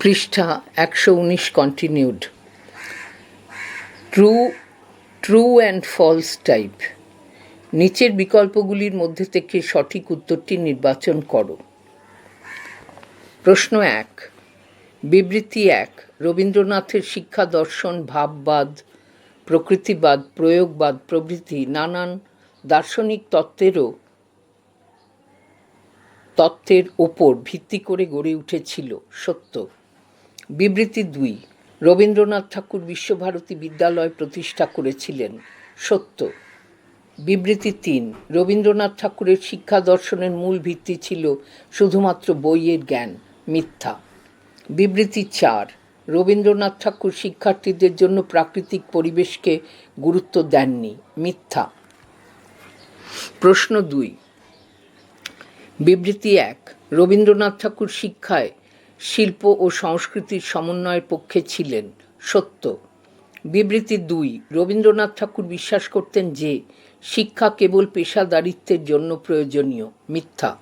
পৃষ্ঠা একশো উনিশ continued true true and false type নিচের বিকল্পগুলির মধ্যে থেকে সঠিক উত্তরটি নির্বাচন করো। প্রশ্ন এক। বিবৃতি এক। রবীন্দ্রনাথের শিক্ষা দর্শন, ভাববাদ, প্রকৃতিবাদ, প্রয়োগবাদ প্রভৃতি নানান দার্শনিক তত্ত্বেরও তত্ত্বের ওপর ভিত্তি করে গড়ে উঠেছিল সত্য। বিবৃতি দুই। রবীন্দ্রনাথ ঠাকুর বিশ্বভারতী বিদ্যালয় প্রতিষ্ঠা করেছিলেন সত্য। বিবৃতি তিন। রবীন্দ্রনাথ ঠাকুরের শিক্ষা দর্শনের মূল ভিত্তি ছিল শুধুমাত্র বইয়ের জ্ঞান, মিথ্যা। বিবৃতি চার। রবীন্দ্রনাথ ঠাকুর শিক্ষার্থীদের জন্য প্রাকৃতিক পরিবেশকে গুরুত্ব দেননি, মিথ্যা। প্রশ্ন দুই। বিবৃতি এক। রবীন্দ্রনাথ ঠাকুর শিক্ষায় শিল্প ও সংস্কৃতির সমন্বয়ের পক্ষে ছিলেন সত্য। বিবৃতি দুই, রবীন্দ্রনাথ ঠাকুর বিশ্বাস করতেন যে, শিক্ষা কেবল পেশাদারিত্বের জন্য প্রয়োজনীয়, মিথ্যা।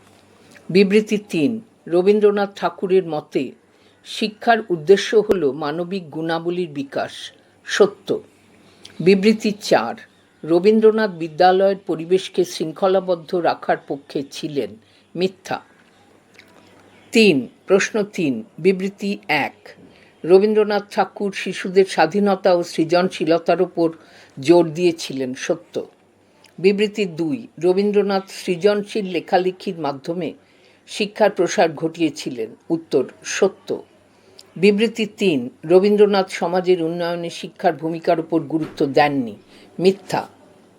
বিবৃতি তিন, রবীন্দ্রনাথ ঠাকুরের মতে, শিক্ষার উদ্দেশ্য হল মানবিক গুণাবলীর বিকাশ, সত্য। বিবৃতি চার, রবীন্দ্রনাথ বিদ্যালয়ের পরিবেশকে শৃঙ্খলাবদ্ধ রাখার পক্ষে ছিলেন মিথ্যা। তিন, প্রশ্ন তিন, বিবৃতি এক। রবীন্দ্রনাথ ঠাকুর শিশুদের স্বাধীনতা ও সৃজনশীলতার উপর জোর দিয়েছিলেন সত্য। বিবৃতি দুই, রবীন্দ্রনাথ সৃজনশীল লেখালেখির মাধ্যমে শিক্ষার প্রসার ঘটিয়েছিলেন। উত্তর, সত্য। বিবৃতি তিন, রবীন্দ্রনাথ সমাজের উন্নয়নে শিক্ষার ভূমিকার উপর গুরুত্ব দেননি। মিথ্যা।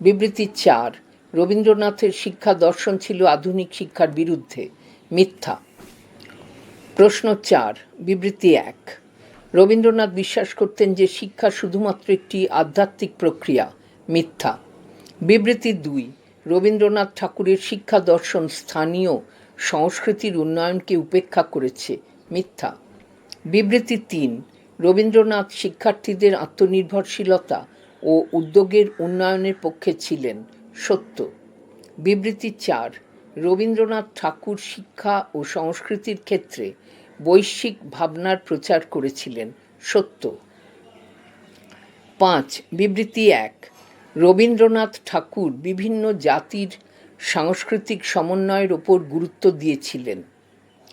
বিবৃতি চার, রবীন্দ্রনাথের শিক্ষা দর্শন ছিল আধুনিক শিক্ষার বিরুদ্ধে। মিথ্যা। প্রশ্ন চার, বিবৃতি এক। রবীন্দ্রনাথ বিশ্বাস করতেন যে শিক্ষা শুধুমাত্র একটি আধ্যাত্মিক প্রক্রিয়া, মিথ্যা। বিবৃতি দুই, রবীন্দ্রনাথ ঠাকুরের শিক্ষা দর্শন স্থানীয় সংস্কৃতির উন্নয়নকে উপেক্ষা করেছে, মিথ্যা। বিবৃতি তিন, রবীন্দ্রনাথ শিক্ষার্থীদের আত্মনির্ভরশীলতা ও উদ্যোগের উন্নয়নের পক্ষে ছিলেন সত্য। বিবৃতি চার রবীন্দ্রনাথ ঠাকুর শিক্ষা ও সংস্কৃতির ক্ষেত্রে বৈশ্বিক ভাবনার প্রচার করেছিলেন সত্য। পাঁচ, বিবৃতি এক, রবীন্দ্রনাথ ঠাকুর বিভিন্ন জাতির সাংস্কৃতিক সমন্বয়ের ওপর গুরুত্ব দিয়েছিলেন।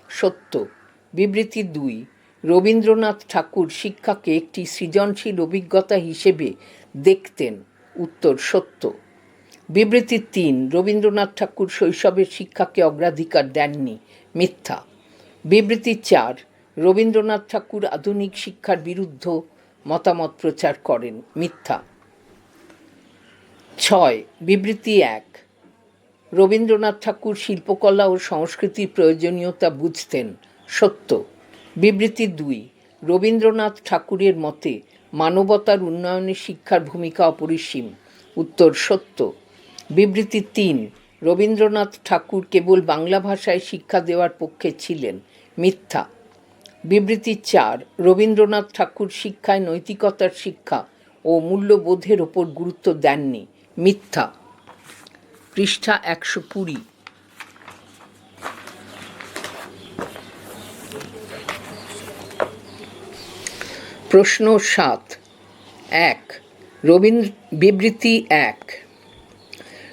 সত্য, বিবৃতি দুই, রবীন্দ্রনাথ ঠাকুর শিক্ষাকে একটি সৃজনশীল অভিজ্ঞতা হিসেবে দেখতেন। উত্তর, সত্য। বিবৃতি তিন, রবীন্দ্রনাথ ঠাকুর শৈশবের শিক্ষাকে অগ্রাধিকার দেননি, মিথ্যা। বিবৃতি চার, রবীন্দ্রনাথ ঠাকুর আধুনিক শিক্ষার বিরুদ্ধ মতামত প্রচার করেন, মিথ্যা। ছয়, বিবৃতি এক, রবীন্দ্রনাথ ঠাকুর শিল্পকলা ও সংস্কৃতির প্রয়োজনীয়তা বুঝতেন, সত্য। বিবৃতি দুই, রবীন্দ্রনাথ ঠাকুরের মতে মানবতার উন্নয়নে শিক্ষার ভূমিকা অপরিসীম, উত্তর সত্য। বিবৃতি তিন। রবীন্দ্রনাথ ঠাকুর কেবল বাংলা ভাষায় শিক্ষা দেওয়ার পক্ষে ছিলেন মিথ্যা। বিবৃতি চার, রবীন্দ্রনাথ ঠাকুর শিক্ষায় নৈতিকতার শিক্ষা ও মূল্যবোধের ওপর গুরুত্ব দেননি, মিথ্যা। পৃষ্ঠা একশো কুড়ি। প্রশ্ন সাত। এক, রবীন্দ্র বিবৃতি এক।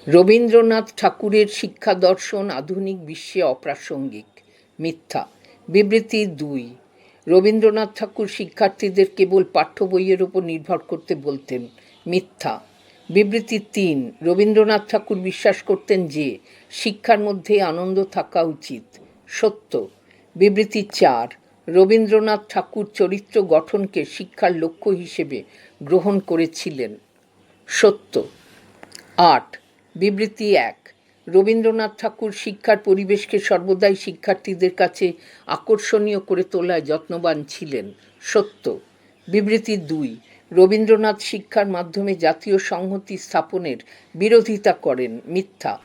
রবীন্দ্রনাথ ঠাকুরের শিক্ষা দর্শন আধুনিক বিশ্বে অপ্রাসঙ্গিক। মিথ্যা। বিবৃতি দুই। রবীন্দ্রনাথ ঠাকুর শিক্ষার্থীদের কেবল পাঠ্য বইয়ের ওপর নির্ভর করতে বলতেন। মিথ্যা। বিবৃতি তিন। রবীন্দ্রনাথ ঠাকুর বিশ্বাস করতেন যে, শিক্ষার মধ্যে আনন্দ থাকা উচিত। সত্য। বিবৃতি চার। রবীন্দ্রনাথ ঠাকুর চরিত্র গঠনকে শিক্ষার লক্ষ্য হিসেবে গ্রহণ করেছিলেন। সত্য। আট। বিবৃতি এক। রবীন্দ্রনাথ ঠাকুর শিক্ষার পরিবেশকে সর্বদাই শিক্ষার্থীদের কাছে আকর্ষণীয় করে তোলায় যত্নবান ছিলেন। সত্য। বিবৃতি দুই। রবীন্দ্রনাথ শিক্ষার মাধ্যমে জাতীয় সংহতি স্থাপনের বিরোধিতা করেন মিথ্যা।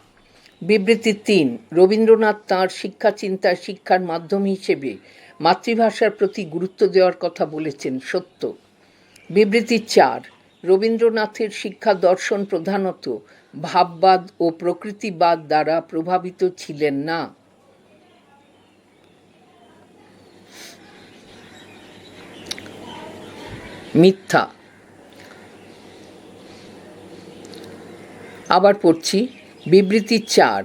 বিবৃতি তিন। রবীন্দ্রনাথ তাঁর শিক্ষা চিন্তায় শিক্ষার মাধ্যম হিসেবে মাতৃভাষার প্রতি গুরুত্ব দেওয়ার কথা বলেছেন সত্য। বিবৃতি চার। রবীন্দ্রনাথের শিক্ষা দর্শন প্রধানত ভাববাদ ও প্রকৃতিবাদ দ্বারা প্রভাবিত ছিলেন না। মিথ্যা। আবার পড়ছি, বিবৃতি চার।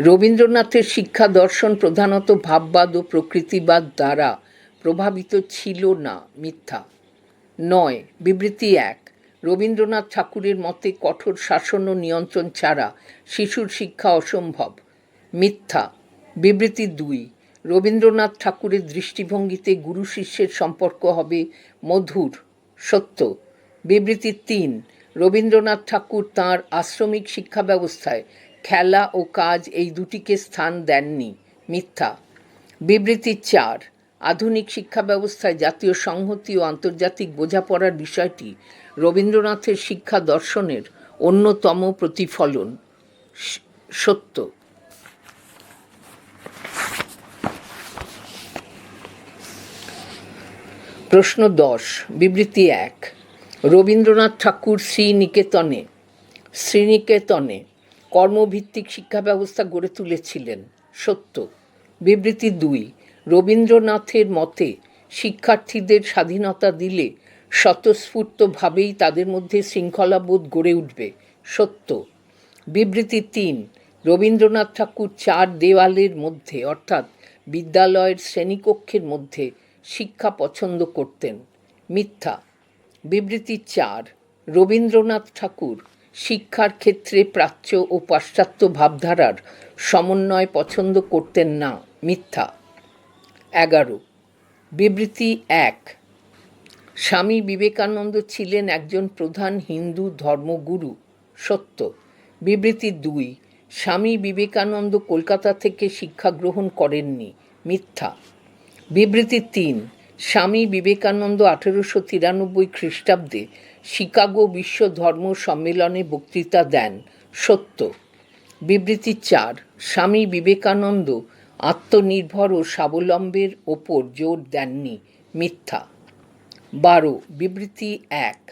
রবীন্দ্রনাথের শিক্ষা দর্শন প্রধানত ভাববাদ ও প্রকৃতিবাদ দ্বারা প্রভাবিত ছিল না, মিথ্যা। নয়, বিবৃতি এক। রবীন্দ্রনাথ ঠাকুরের মতে কঠোর শাসন ও নিয়ন্ত্রণ ছাড়া শিশুর শিক্ষা অসম্ভব। মিথ্যা। বিবৃতি দুই। রবীন্দ্রনাথ ঠাকুরের দৃষ্টিভঙ্গিতে গুরু শিষ্যের সম্পর্ক হবে মধুর, সত্য। বিবৃতি তিন। রবীন্দ্রনাথ ঠাকুর তাঁর আশ্রমিক শিক্ষা ব্যবস্থায় খেলা ও কাজ এই দুটিকে স্থান দেননি। মিথ্যা। বিবৃতি চার। আধুনিক শিক্ষা ব্যবস্থায় জাতীয় সংহতি ও আন্তর্জাতিক বোঝাপড়ার বিষয়টি রবীন্দ্রনাথের শিক্ষা দর্শনের অন্যতম প্রতিফলন। সত্য। প্রশ্ন দশ, বিবৃতি এক। রবীন্দ্রনাথ ঠাকুর শ্রীনিকেতনে শ্রীনিকেতনে কর্মভিত্তিক শিক্ষা ব্যবস্থা গড়ে তুলেছিলেন। সত্য। বিবৃতি দুই রবীন্দ্রনাথের মতে, শিক্ষার্থীদের স্বাধীনতা দিলে স্বতঃস্ফূর্তভাবেই তাদের মধ্যে শৃঙ্খলাবোধ গড়ে উঠবে। সত্য। বিবৃতি তিন, রবীন্দ্রনাথ ঠাকুর চার দেওয়ালের মধ্যে, অর্থাৎ বিদ্যালয়ের শ্রেণীকক্ষের মধ্যে শিক্ষা পছন্দ করতেন। মিথ্যা। বিবৃতি চার, রবীন্দ্রনাথ ঠাকুর শিক্ষার ক্ষেত্রে প্রাচ্য ও পাশ্চাত্য ভাবধারার সমন্বয় পছন্দ করতেন না। মিথ্যা। এগারো। বিবৃতি এক। স্বামী বিবেকানন্দ ছিলেন একজন প্রধান হিন্দু ধর্মগুরু, সত্য। বিবৃতি দুই। স্বামী বিবেকানন্দ কলকাতা থেকে শিক্ষা গ্রহণ করেননি, মিথ্যা। বিবৃতি তিন। স্বামী বিবেকানন্দ আঠেরোশো তিরানব্বই খ্রিস্টাব্দে শিকাগো বিশ্ব ধর্ম সম্মেলনে বক্তৃতা দেন, সত্য। বিবৃতি চার। স্বামী বিবেকানন্দ আত্মনির্ভর ও স্বাবলম্বের ওপর জোর দেননি মিথ্যা। বারো, বিবৃতি এক।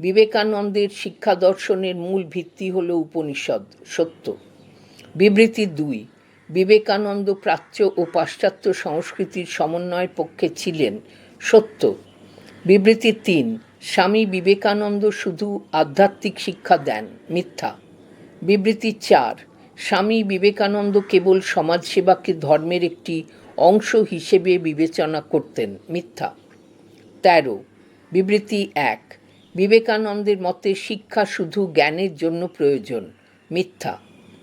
বিবেকানন্দের শিক্ষা দর্শনের মূল ভিত্তি হল উপনিষদ, সত্য। বিবৃতি দুই। বিবেকানন্দ প্রাচ্য ও পাশ্চাত্য সংস্কৃতির সমন্বয়ের পক্ষে ছিলেন সত্য। বিবৃতি তিন। স্বামী বিবেকানন্দ শুধু আধ্যাত্মিক শিক্ষা দেন, মিথ্যা। বিবৃতি চার। স্বামী বিবেকানন্দ কেবল সমাজসেবাকে ধর্মের একটি অংশ হিসেবে বিবেচনা করতেন, মিথ্যা। তেরো, বিবৃতি এক, বিবেকানন্দের মতে শিক্ষা শুধু জ্ঞানের জন্য প্রয়োজন, মিথ্যা।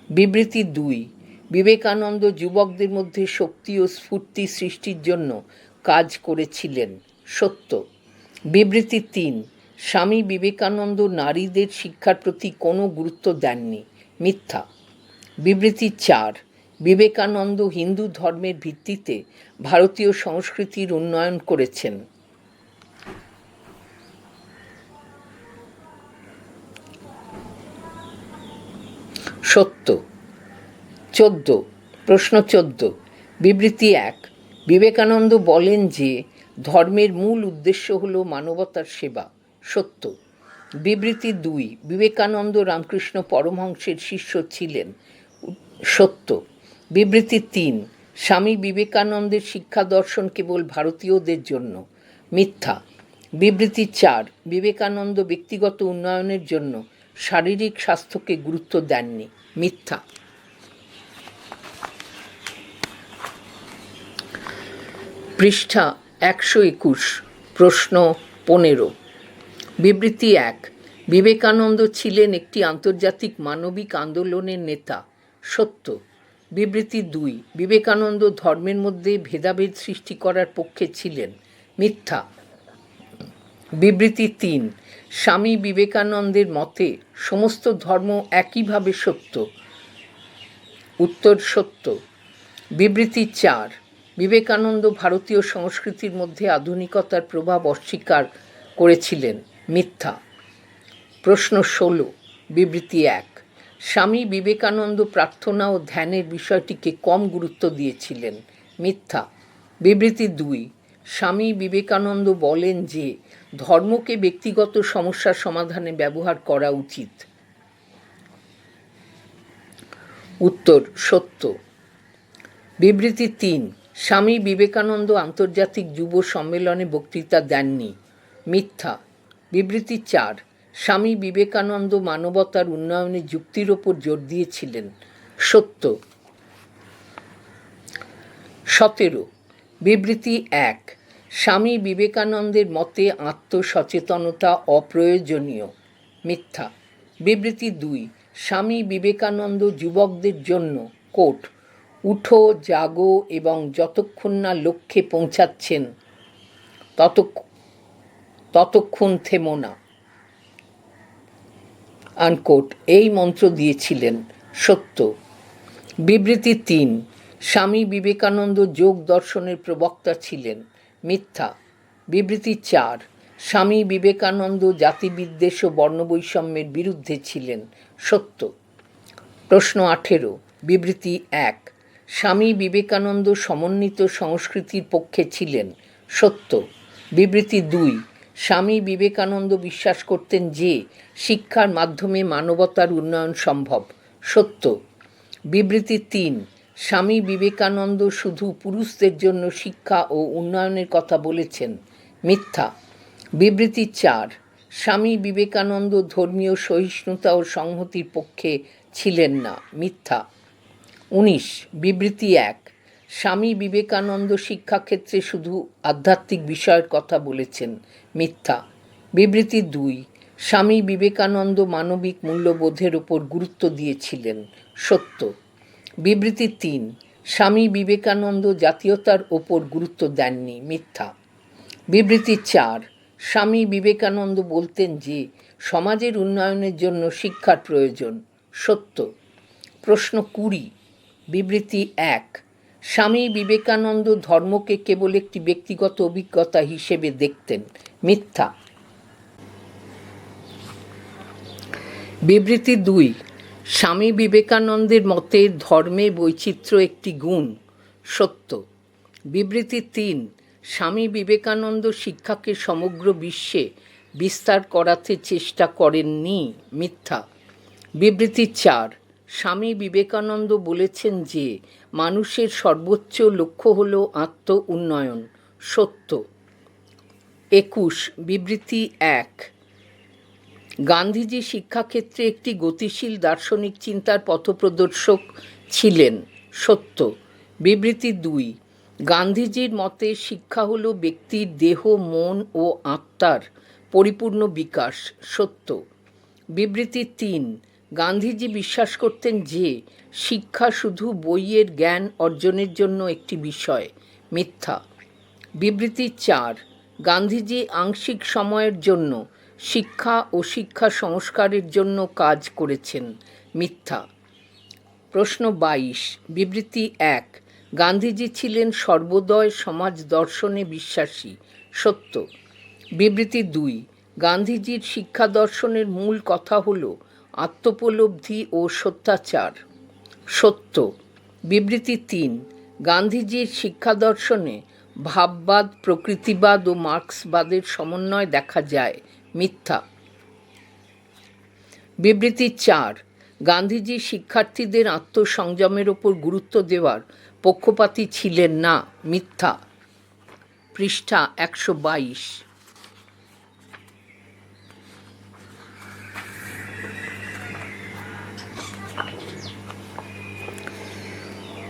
বিবৃতি দুই, বিবেকানন্দ যুবকদের মধ্যে শক্তি ও স্ফূর্তি সৃষ্টির জন্য কাজ করেছিলেন, সত্য। বিবৃতি তিন, স্বামী বিবেকানন্দ নারীদের শিক্ষার প্রতি কোনো গুরুত্ব দেননি, মিথ্যা। বিবৃতি চার, বিবেকানন্দ হিন্দু ধর্মের ভিত্তিতে ভারতীয় সংস্কৃতির উন্নয়ন করেছেন। সত্য, চোদ্দ, প্রশ্ন চোদ্দ, বিবৃতি এক, বিবেকানন্দ বলেন যে ধর্মের মূল উদ্দেশ্য হল মানবতার সেবা। সত্য, বিবৃতি দুই, বিবেকানন্দ রামকৃষ্ণ পরমহংসের শিষ্য ছিলেন সত্য। বিবৃতি তিন, স্বামী বিবেকানন্দের শিক্ষা দর্শন কেবল ভারতীয়দের জন্য, মিথ্যা। বিবৃতি চার, বিবেকানন্দ ব্যক্তিগত উন্নয়নের জন্য শারীরিক স্বাস্থ্যকে গুরুত্ব দেননি, মিথ্যা। পৃষ্ঠা একশো একুশ, প্রশ্ন পনেরো। বিবৃতি এক, বিবেকানন্দ ছিলেন একটি আন্তর্জাতিক মানবিক আন্দোলনের নেতা। সত্য। বিবৃতি দুই, বিবেকানন্দ ধর্মের মধ্যে ভেদাভেদ সৃষ্টি করার পক্ষে ছিলেন। মিথ্যা। বিবৃতি তিন, স্বামী বিবেকানন্দের মতে সমস্ত ধর্ম একইভাবে সত্য। উত্তর সত্য। বিবৃতি চার, বিবেকানন্দ ভারতীয় সংস্কৃতির মধ্যে আধুনিকতার প্রভাব অস্বীকার করেছিলেন। মিথ্যা। প্রশ্ন ষোলো, বিবৃতি এক স্বামী বিবেকানন্দ প্রার্থনা ও ধ্যানের বিষয়টিকে কম গুরুত্ব দিয়েছিলেন। মিথ্যা। বিবৃতি দুই। স্বামী বিবেকানন্দ বলেন যে, ধর্মকে ব্যক্তিগত সমস্যার সমাধানে ব্যবহার করা উচিত। উত্তর, সত্য। বিবৃতি তিন। স্বামী বিবেকানন্দ আন্তর্জাতিক যুব সম্মেলনে বক্তৃতা দেননি। মিথ্যা। বিবৃতি চার। স্বামী বিবেকানন্দ মানবতার উন্নয়নে যুক্তির ওপর জোর দিয়েছিলেন। সত্য। সতেরো। বিবৃতি এক। স্বামী বিবেকানন্দের মতে আত্মসচেতনতা অপ্রয়োজনীয়, মিথ্যা। বিবৃতি দুই। স্বামী বিবেকানন্দ যুবকদের জন্য, কোট, উঠো, জাগো এবং যতক্ষণ না লক্ষ্যে পৌঁছাচ্ছেন ততক্ষ ততক্ষণ থেমো না। আনকোট, এই মন্ত্র দিয়েছিলেন সত্য। বিবৃতি তিন, স্বামী বিবেকানন্দ যোগ দর্শনের প্রবক্তা ছিলেন মিথ্যা। বিবৃতি চার, স্বামী বিবেকানন্দ জাতিবিদ্বেষ ও বর্ণবৈষম্যের বিরুদ্ধে ছিলেন সত্য। প্রশ্ন আঠেরো, বিবৃতি এক, স্বামী বিবেকানন্দ সমন্বিত সংস্কৃতির পক্ষে ছিলেন সত্য। বিবৃতি দুই স্বামী বিবেকানন্দ বিশ্বাস করতেন যে শিক্ষার মাধ্যমে মানবতার উন্নয়ন সম্ভব। সত্য। বিবৃতি তিন, স্বামী বিবেকানন্দ শুধু পুরুষদের জন্য শিক্ষা ও উন্নয়নের কথা বলেছেন, মিথ্যা। বিবৃতি চার, স্বামী বিবেকানন্দ ধর্মীয় সহিষ্ণুতা ও সংহতির পক্ষে ছিলেন না, মিথ্যা। উনিশ, বিবৃতি এক স্বামী বিবেকানন্দ শিক্ষাক্ষেত্রে শুধু আধ্যাত্মিক বিষয়ের কথা বলেছেন মিথ্যা। বিবৃতি দুই, স্বামী বিবেকানন্দ মানবিক মূল্যবোধের ওপর গুরুত্ব দিয়েছিলেন সত্য। বিবৃতি তিন, স্বামী বিবেকানন্দ জাতীয়তার ওপর গুরুত্ব দেননি মিথ্যা। বিবৃতি চার, স্বামী বিবেকানন্দ বলতেন যে, সমাজের উন্নয়নের জন্য শিক্ষার প্রয়োজন সত্য। প্রশ্ন কুড়ি, বিবৃতি এক স্বামী বিবেকানন্দ ধর্মকে কেবল একটি ব্যক্তিগত অভিজ্ঞতা হিসেবে দেখতেন, মিথ্যা। বিবৃতি দুই, স্বামী বিবেকানন্দের মতে ধর্মে বৈচিত্র্য একটি গুণ, সত্য। বিবৃতি তিন, স্বামী বিবেকানন্দ শিক্ষাকে সমগ্র বিশ্বে বিস্তার করাতে চেষ্টা করেননি, মিথ্যা। বিবৃতি চার, স্বামী বিবেকানন্দ বলেছেন যে মানুষের সর্বোচ্চ লক্ষ্য হল আত্ম উন্নয়ন সত্য। একুশ, বিবৃতি এক। গান্ধীজি শিক্ষাক্ষেত্রে একটি গতিশীল দার্শনিক চিন্তার পথপ্রদর্শক ছিলেন। সত্য। বিবৃতি দুই। গান্ধীজির মতে শিক্ষা হল ব্যক্তির দেহ, মন ও আত্মার পরিপূর্ণ বিকাশ। সত্য। বিবৃতি তিন। গান্ধীজি বিশ্বাস করতেন যে, শিক্ষা শুধু বইয়ের জ্ঞান অর্জনের জন্য একটি বিষয়, মিথ্যা। বিবৃতি চার, গান্ধীজি আংশিক সময়ের জন্য শিক্ষা ও শিক্ষা সংস্কারের জন্য কাজ করেছেন, মিথ্যা। প্রশ্ন বাইশ, বিবৃতি এক, গান্ধীজি ছিলেন সর্বোদয় সমাজ দর্শনে বিশ্বাসী, সত্য। বিবৃতি দুই, গান্ধীজির শিক্ষা দর্শনের মূল কথা হল আত্মোপলব্ধি ও সত্যাচার। সত্য। বিবৃতি তিন। গান্ধীজির শিক্ষা দর্শনে ভাববাদ, প্রকৃতিবাদ ও মার্ক্সবাদের সমন্বয় দেখা যায়। মিথ্যা। বিবৃতি চার। গান্ধীজি শিক্ষার্থীদের আত্মসংযমের ওপর গুরুত্ব দেওয়ার পক্ষপাতী ছিলেন না। মিথ্যা। পৃষ্ঠা একশো বাইশ।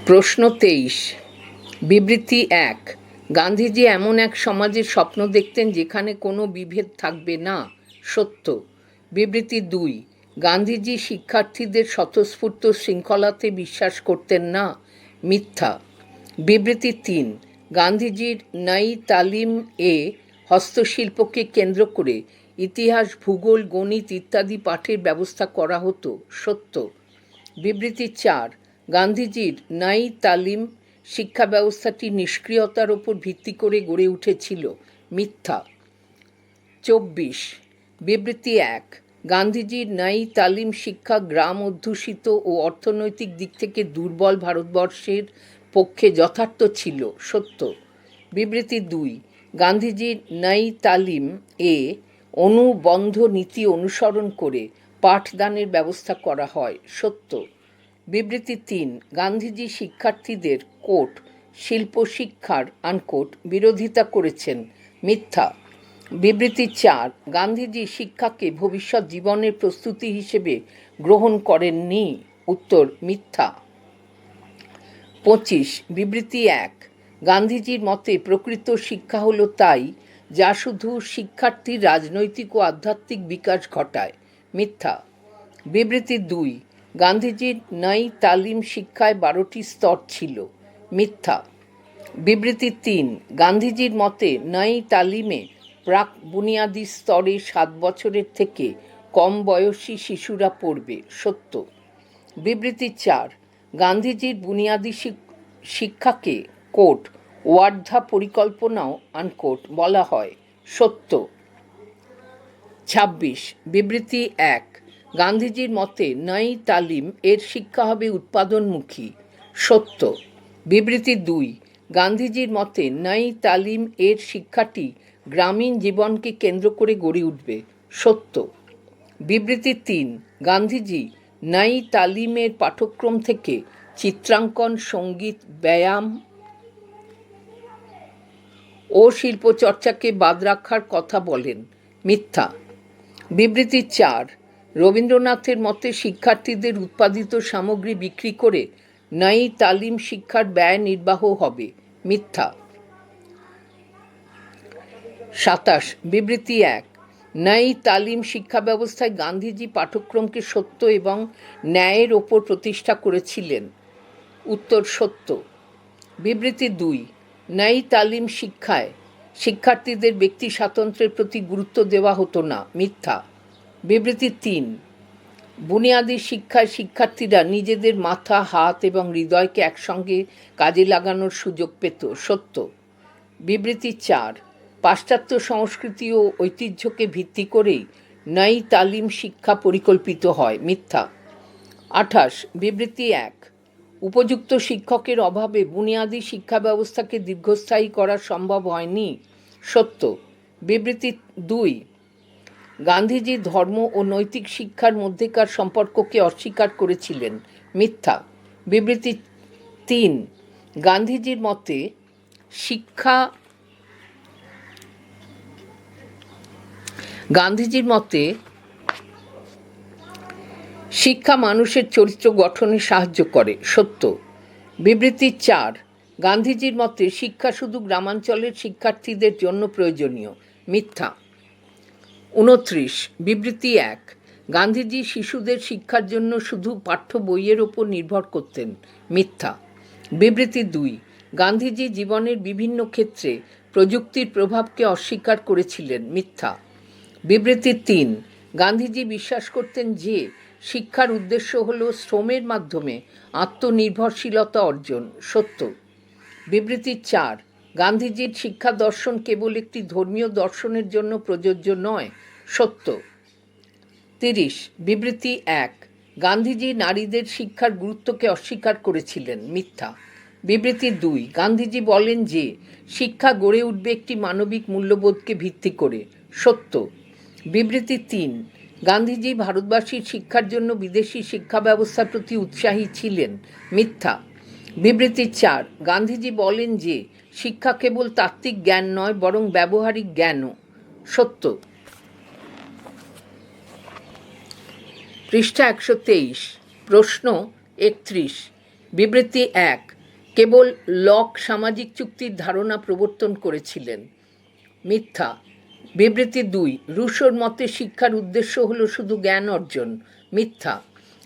প্রশ্ন তেইশ। বিবৃতি এক, গান্ধীজি এমন এক সমাজের স্বপ্ন দেখতেন যেখানে কোনো বিভেদ থাকবে না, সত্য। বিবৃতি দুই, গান্ধীজি শিক্ষার্থীদের স্বতঃস্ফূর্ত শৃঙ্খলাতে বিশ্বাস করতেন না, মিথ্যা। বিবৃতি তিন, গান্ধীজির নাই তালিম এ হস্তশিল্পকে কেন্দ্র করে ইতিহাস, ভূগোল, গণিত ইত্যাদি পাঠের ব্যবস্থা করা হতো, সত্য। বিবৃতি চার গান্ধীজির নাই তালিম শিক্ষা ব্যবস্থাটি নিষ্ক্রিয়তার ওপর ভিত্তি করে গড়ে উঠেছিল। মিথ্যা। চব্বিশ। বিবৃতি এক। গান্ধীজির নাই তালিম শিক্ষা গ্রাম অধ্যুষিত ও অর্থনৈতিক দিক থেকে দুর্বল ভারতবর্ষের পক্ষে যথার্থ ছিল। সত্য। বিবৃতি দুই। গান্ধীজির নাই তালিম এ অনুবন্ধ নীতি অনুসরণ করে পাঠদানের ব্যবস্থা করা হয়। সত্য। বিবৃতি তিন, গান্ধীজি শিক্ষার্থীদের কোট, শিল্প শিক্ষার আনকোট বিরোধিতা করেছেন মিথ্যা। বিবৃতি চার, গান্ধীজি শিক্ষাকে ভবিষ্যৎ জীবনের প্রস্তুতি হিসেবে গ্রহণ করেননি। উত্তর, মিথ্যা। পঁচিশ, বিবৃতি এক, গান্ধীজির মতে প্রকৃত শিক্ষা হলো তাই যা শুধু শিক্ষার্থীর রাজনৈতিক ও আধ্যাত্মিক বিকাশ ঘটায়, মিথ্যা। বিবৃতি দুই গান্ধীজির নাই তালিম শিক্ষায় বারোটি স্তর ছিল। মিথ্যা। বিবৃতি তিন, গান্ধীজির মতে নাই তালিমে প্রাক বুনিয়াদি স্তরে সাত বছরের থেকে কম বয়সী শিশুরা পড়বে, সত্য। বিবৃতি চার, গান্ধীজির বুনিয়াদি শিক- শিক্ষাকে কোট, ওয়ার্ধা পরিকল্পনাও আনকোট বলা হয়, সত্য। ছাব্বিশ, বিবৃতি এক গান্ধীজির মতে নই তালিম এর শিক্ষা হবে উৎপাদনমুখী। সত্য। বিবৃতি দুই। গান্ধীজির মতে নই তালিম এর শিক্ষাটি গ্রামীণ জীবনকে কেন্দ্র করে গড়ে উঠবে। সত্য। বিবৃতি তিন। গান্ধীজি নাই তালিমের পাঠ্যক্রম থেকে চিত্রাঙ্কন, সংগীত, ব্যায়াম ও শিল্পচর্চাকে বাদ রাখার কথা বলেন। মিথ্যা। বিবৃতি চার। রবীন্দ্রনাথের মতে শিক্ষার্থীদের উৎপাদিত সামগ্রী বিক্রি করে নাই তালিম শিক্ষার ব্যয় নির্বাহ হবে। মিথ্যা। সাতাশ, বিবৃতি এক। নাই তালিম শিক্ষা ব্যবস্থায় গান্ধীজি পাঠ্যক্রমকে সত্য এবং ন্যায়ের ওপর প্রতিষ্ঠা করেছিলেন। উত্তর সত্য। বিবৃতি দুই। ন্যায় তালিম শিক্ষায় শিক্ষার্থীদের ব্যক্তি স্বাতন্ত্র্যের প্রতি গুরুত্ব দেওয়া হতো না। মিথ্যা। বিবৃতি তিন, বুনিয়াদী শিক্ষায় শিক্ষার্থীরা নিজেদের মাথা, হাত এবং হৃদয়কে একসঙ্গে কাজে লাগানোর সুযোগ পেত। সত্য। বিবৃতি চার, পাশ্চাত্য সংস্কৃতি ও ঐতিহ্যকে ভিত্তি করেই নাই তালিম শিক্ষা পরিকল্পিত হয়। মিথ্যা। আঠাশ, বিবৃতি এক, উপযুক্ত শিক্ষকের অভাবে বুনিয়াদী শিক্ষা ব্যবস্থাকে দীর্ঘস্থায়ী করা সম্ভব হয়নি। সত্য। বিবৃতি দুই গান্ধীজি ধর্ম ও নৈতিক শিক্ষার মধ্যেকার সম্পর্ককে অস্বীকার করেছিলেন। মিথ্যা। বিবৃতি তিন। গান্ধীজির মতে, শিক্ষা গান্ধীজির মতে, শিক্ষা মানুষের চরিত্র গঠনে সাহায্য করে। সত্য। বিবৃতি চার। গান্ধীজির মতে, শিক্ষা শুধু গ্রামাঞ্চলের শিক্ষার্থীদের জন্য প্রয়োজনীয়। মিথ্যা। উনত্রিশ, বিবৃতি এক। গান্ধীজি শিশুদের শিক্ষার জন্য শুধু পাঠ্য বইয়ের ওপর নির্ভর করতেন, মিথ্যা। বিবৃতি দুই, গান্ধীজি জীবনের বিভিন্ন ক্ষেত্রে প্রযুক্তির প্রভাবকে অস্বীকার করেছিলেন, মিথ্যা। বিবৃতি তিন, গান্ধীজি বিশ্বাস করতেন যে শিক্ষার উদ্দেশ্য হল শ্রমের মাধ্যমে আত্মনির্ভরশীলতা অর্জন, সত্য। বিবৃতি চার গান্ধীজির শিক্ষা দর্শন কেবল একটি ধর্মীয় দর্শনের জন্য প্রযোজ্য নয়, সত্য। তিরিশ, বিবৃতি এক, গান্ধীজি নারীদের শিক্ষার গুরুত্বকে অস্বীকার করেছিলেন, মিথ্যা। বিবৃতি দুই, গান্ধীজি বলেন যে, শিক্ষা গড়ে উঠবে একটি মানবিক মূল্যবোধকে ভিত্তি করে, সত্য। বিবৃতি তিন, গান্ধীজি ভারতবাসীর শিক্ষার জন্য বিদেশি শিক্ষা ব্যবস্থার প্রতি উৎসাহী ছিলেন, মিথ্যা। বিবৃতি চার, গান্ধীজি বলেন যে, শিক্ষা কেবল তাত্ত্বিক জ্ঞান নয়, বরং ব্যবহারিক জ্ঞানও। সত্য। পৃষ্ঠা একশো তেইশ, প্রশ্ন একত্রিশ, বিবৃতি এক, কেবল লক সামাজিক চুক্তির ধারণা প্রবর্তন করেছিলেন। মিথ্যা। বিবৃতি দুই, রুশোর মতে শিক্ষার উদ্দেশ্য হল শুধু জ্ঞান অর্জন। মিথ্যা।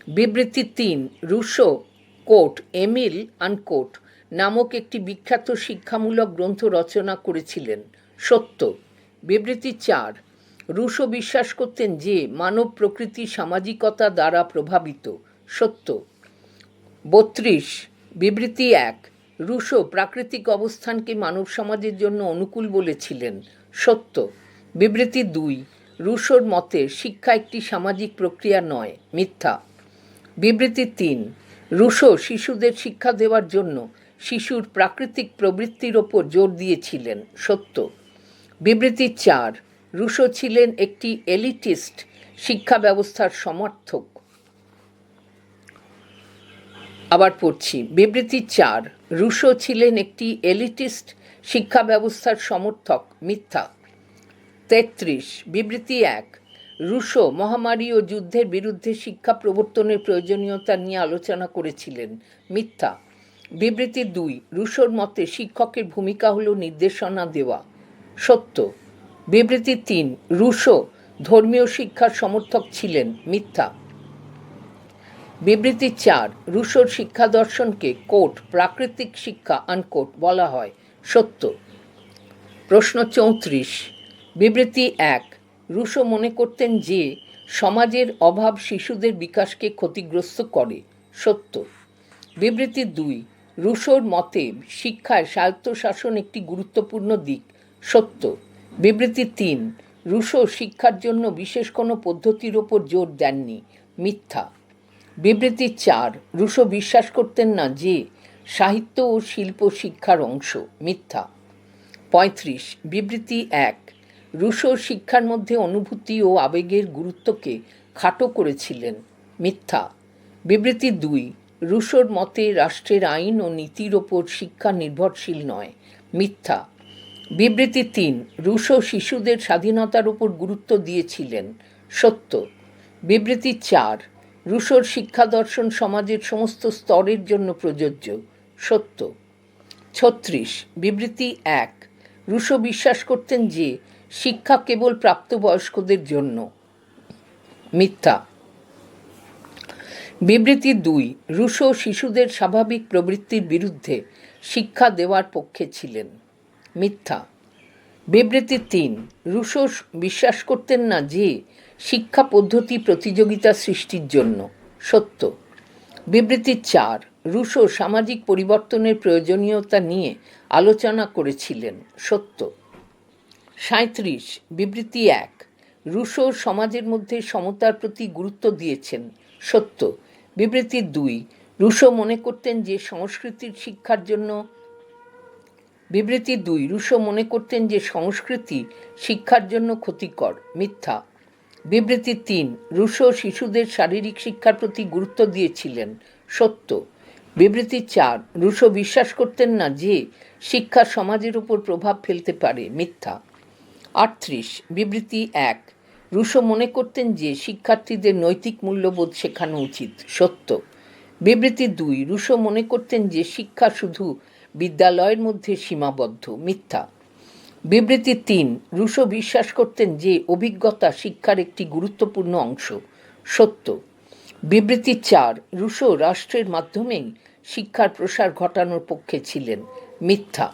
বিবৃতি তিন, রুশো কোট, এমিল আনকোট নামক একটি বিখ্যাত শিক্ষামূলক গ্রন্থ রচনা করেছিলেন। সত্য, বিবৃতি চার, রুশো বিশ্বাস করতেন যে, মানব প্রকৃতি সামাজিকতা দ্বারা প্রভাবিত। সত্য, বত্রিশ, বিবৃতি এক, রুশো প্রাকৃতিক অবস্থানকে মানব সমাজের জন্য অনুকূল বলেছিলেন। সত্য, বিবৃতি দুই, রুশোর মতে শিক্ষা একটি সামাজিক প্রক্রিয়া নয়, মিথ্যা। বিবৃতি তিন রুশো শিশুদের শিক্ষা দেওয়ার জন্য শিশুর প্রাকৃতিক প্রবৃত্তির ওপর জোর দিয়েছিলেন, সত্য। বিবৃতি চার, রুশো ছিলেন একটি এলিটিস্ট শিক্ষা ব্যবস্থার সমর্থক। আবার পড়ছি, বিবৃতি চার, রুশো ছিলেন একটি এলিটিস্ট শিক্ষা ব্যবস্থার সমর্থক, মিথ্যা। তেত্রিশ, বিবৃতি এক রুশো মহামারী ও যুদ্ধের বিরুদ্ধে শিক্ষা প্রবর্তনের প্রয়োজনীয়তা নিয়ে আলোচনা করেছিলেন মিথ্যা। বিবৃতি দুই, রুশোর মতে শিক্ষকের ভূমিকা হল নির্দেশনা দেওয়া। সত্য। বিবৃতি তিন, রুশো ধর্মীয় শিক্ষার সমর্থক ছিলেন মিথ্যা। বিবৃতি চার, রুশোর শিক্ষা দর্শনকে কোট, প্রাকৃতিক শিক্ষা আনকোট বলা হয়। সত্য। প্রশ্ন চৌত্রিশ, বিবৃতি এক রুশো মনে করতেন যে সমাজের অভাব শিশুদের বিকাশকে ক্ষতিগ্রস্ত করে। সত্য। বিবৃতি দুই, রুশোর মতে শিক্ষায় স্বায়ত্তশাসন একটি গুরুত্বপূর্ণ দিক। সত্য। বিবৃতি তিন, রুশো শিক্ষার জন্য বিশেষ কোনো পদ্ধতির ওপর জোর দেননি। মিথ্যা। বিবৃতি চার, রুশো বিশ্বাস করতেন না যে সাহিত্য ও শিল্প শিক্ষার অংশ। মিথ্যা। পঁয়ত্রিশ, বিবৃতি এক রুশো শিক্ষার মধ্যে অনুভূতি ও আবেগের গুরুত্বকে খাটো করেছিলেন মিথ্যা। বিবৃতি দুই, রুশোর মতে রাষ্ট্রের আইন ও নীতির ওপর শিক্ষা নির্ভরশীল নয়, মিথ্যা। বিবৃতি তিন, রুশো শিশুদের স্বাধীনতার উপর গুরুত্ব দিয়েছিলেন, সত্য। বিবৃতি চার, রুশোর শিক্ষা দর্শন সমাজের সমস্ত স্তরের জন্য প্রযোজ্য, সত্য। ছত্রিশ, বিবৃতি এক, রুশো বিশ্বাস করতেন যে শিক্ষা কেবল প্রাপ্তবয়স্কদের জন্য। মিথ্যা। বিবৃতি দুই, রুশো শিশুদের স্বাভাবিক প্রবৃত্তির বিরুদ্ধে শিক্ষা দেওয়ার পক্ষে ছিলেন। মিথ্যা। বিবৃতি তিন, রুশো বিশ্বাস করতেন না যে শিক্ষা পদ্ধতি প্রতিযোগিতা সৃষ্টির জন্য। সত্য। বিবৃতি চার, রুশো সামাজিক পরিবর্তনের প্রয়োজনীয়তা নিয়ে আলোচনা করেছিলেন। সত্য। সাঁত্রিশ বিবৃতি এক। রুশো সমাজের মধ্যে সমতার প্রতি গুরুত্ব দিয়েছেন সত্য। বিবৃতি দুই, রুশো মনে করতেন যে সংস্কৃতির শিক্ষার জন্য বিবৃতি দুই, রুশো মনে করতেন যে সংস্কৃতি শিক্ষার জন্য ক্ষতিকর, মিথ্যা। বিবৃতি তিন, রুশো শিশুদের শারীরিক শিক্ষার প্রতি গুরুত্ব দিয়েছিলেন সত্য। বিবৃতি চার, রুশো বিশ্বাস করতেন না যে শিক্ষা সমাজের উপর প্রভাব ফেলতে পারে, মিথ্যা। আটত্রিশ, বিবৃতি এক। রুশো মনে করতেন যে শিক্ষার্থীদের নৈতিক মূল্যবোধ শেখানো উচিত, সত্য। বিবৃতি দুই, রুশো মনে করতেন যে শিক্ষা শুধু বিদ্যালয়ের মধ্যে সীমাবদ্ধ, মিথ্যা। বিবৃতি তিন, রুশো বিশ্বাস করতেন যে অভিজ্ঞতা শিক্ষার একটি গুরুত্বপূর্ণ অংশ, সত্য। বিবৃতি চার, রুশো রাষ্ট্রের মাধ্যমেই শিক্ষার প্রসার ঘটানোর পক্ষে ছিলেন, মিথ্যা।